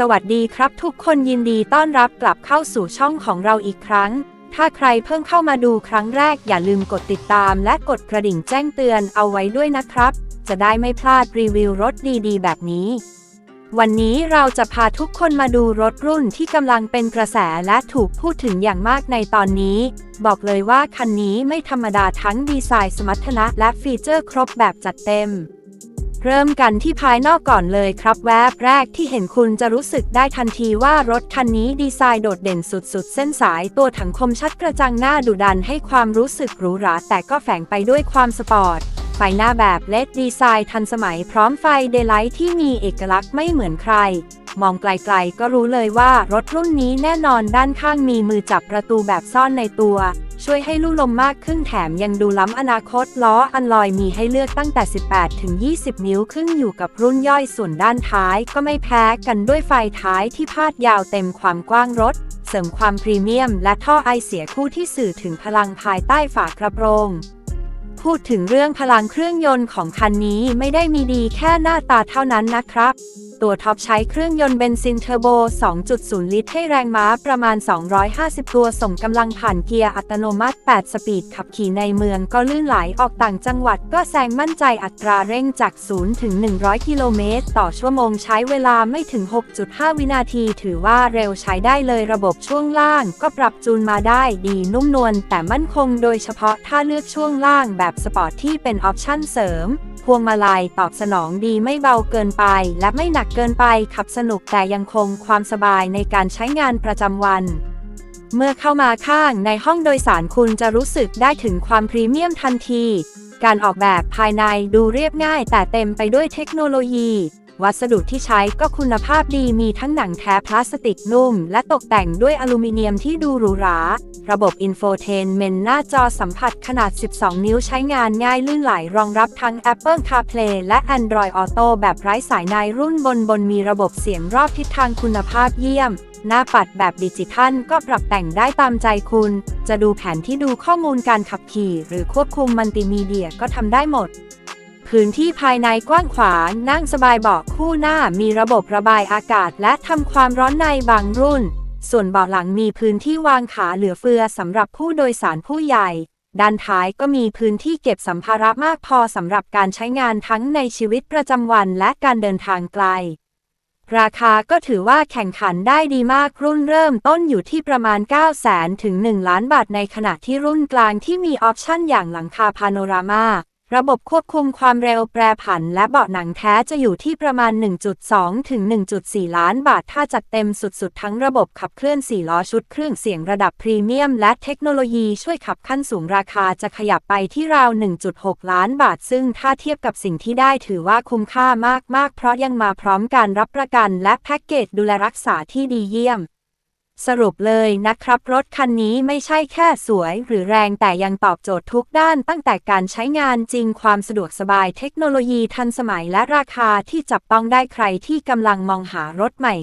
สวัสดีครับทุกคนยินดีต้อนรับกลับเข้าสู่ช่องของเราอีกครั้ง ถ้าใครเพิ่งเข้ามาดูครั้งแรกอย่าลืมกดติดตามและกดกระดิ่งแจ้งเตือนเอาไว้ด้วยนะครับ จะได้ไม่พลาดรีวิวรถดีๆ แบบนี้ วันนี้เราจะพาทุกคนมาดูรถรุ่นที่กำลังเป็นกระแสและถูกพูดถึงอย่างมากในตอนนี้ บอกเลยว่าคันนี้ไม่ธรรมดาทั้งดีไซน์สมรรถนะและฟีเจอร์ครบแบบจัดเต็ม เริ่มกันที่ภายนอกก่อนเลยครับแวบแรกที่เห็นคุณจะรู้สึกได้ทันทีว่ารถคันนี้ดีไซน์โดดเด่นสุดๆ เส้นสายตัวถังคมชัดกระจังหน้าดุดันให้ความรู้สึกหรูหราแต่ก็แฝงไปด้วยความสปอร์ตไฟหน้าแบบเลดดีไซน์ทันสมัยพร้อมไฟเดย์ไลท์ที่มีเอกลักษณ์ไม่เหมือนใคร มองไกลๆก็รู้เลยว่ารถรุ่นนี้แน่นอนด้านข้างมีมือจับประตูแบบซ่อนในตัว ช่วยให้ลู่ลมมากขึ้นแถมยังดูล้ำอนาคตล้ออันลอยมีให้เลือกตั้งแต่ 18 ถึง 20 นิ้วขึ้นอยู่กับรุ่นย่อยส่วนด้านท้ายก็ไม่แพ้กันด้วยไฟท้ายที่พาดยาวเต็มความกว้างรถ เสริมความพรีเมียม และท่อไอเสียคู่ที่สื่อถึงพลังภายใต้ฝากระโปรงพูดถึงเรื่องพลังเครื่องยนต์ของคันนี้ไม่ได้มีดีแค่หน้าตาเท่านั้นนะครับตัวท็อปใช้เครื่องยนต์เบนซินเทอร์โบ 2.0 ลิตรให้แรงม้าประมาณ 250 ตัวส่งกำลังผ่านเกียร์อัตโนมัติ 8 สปีด ขับขี่ในเมืองก็ลื่นไหลออกต่างจังหวัดก็แซงมั่นใจอัตราเร่งจาก 0 ถึง 100 กิโลเมตร ต่อชั่วโมงใช้เวลาไม่ถึง 6.5 วินาที ถือว่าเร็วใช้ได้เลยระบบช่วงล่าง ก็ปรับจูนมาได้ดีนุ่มนวลแต่มั่นคงโดยเฉพาะถ้าเลือกช่วงล่างแบบสปอร์ตที่เป็นออปชั่นเสริม พวงมาลัยตอบสนองดีไม่เบาเกินไปและไม่หนักเกินไปขับสนุกแต่ยังคงความสบายในการใช้งานประจำวัน เมื่อเข้ามาข้างในห้องโดยสารคุณจะรู้สึกได้ถึงความพรีเมียมทันที การออกแบบภายในดูเรียบง่ายแต่เต็มไปด้วยเทคโนโลยี วัสดุที่ใช้ก็คุณภาพดีมีทั้งหนังแท้พลาสติกนุ่ม และตกแต่งด้วยอลูมิเนียมที่ดูหรูหรา ระบบอินโฟเทนเมนหน้าจอสัมผัสขนาด 12 นิ้วใช้งานง่ายลื่นไหลรองรับทั้ง Apple CarPlay และ Android Auto แบบไร้สายในรุ่นบนบนมีระบบเสียงรอบทิศทางคุณภาพเยี่ยม หน้าปัดแบบดิจิทัลก็ปรับแต่งได้ตามใจคุณ จะดูแผนที่ดูข้อมูลการขับขี่ หรือควบคุมมัลติมีเดียก็ทำได้หมด พื้นที่ภายในกว้างขวางนั่งสบายเบาะคู่หน้ามีระบบระบายอากาศและทำความร้อนในบางรุ่น ส่วนเบาะหลังมีพื้นที่วางขาเหลือเฟือสำหรับผู้โดยสารผู้ใหญ่ ด้านท้ายก็มีพื้นที่เก็บสัมภาระมากพอสำหรับการใช้งานทั้งในชีวิตประจำวันและการเดินทางไกล ราคาก็ถือว่าแข่งขันได้ดีมากรุ่นเริ่มต้นอยู่ที่ประมาณ 9 0 0 0 0 0ถึง 1 ล้านบาทในขณะที่รุ่นกลางที่มีออปชั่นอย่างหลังคาพาโนรามา ระบบควบคุมความเร็วแปรผันและเบาะหนังแท้จะอยู่ที่ประมาณ 1.2 ถึง 1.4 ล้านบาท ถ้าจัดเต็มสุดๆ ทั้งระบบขับเคลื่อน 4 ล้อชุดเครื่องเสียงระดับพรีเมียม และเทคโนโลยีช่วยขับขั้นสูงราคาจะขยับไปที่ราว 1.6 ล้านบาท ซึ่งถ้าเทียบกับสิ่งที่ได้ถือว่าคุ้มค่ามากๆ เพราะยังมาพร้อมการรับประกันและแพ็กเกจดูแลรักษาที่ดีเยี่ยม สรุปเลยนะครับ รถคันนี้ไม่ใช่แค่สวยหรือแรงแต่ยังตอบโจทย์ทุกด้านตั้งแต่การใช้งานจริงความสะดวกสบายเทคโนโลยีทันสมัยและราคาที่จับต้องได้ใครที่กำลังมองหารถใหม่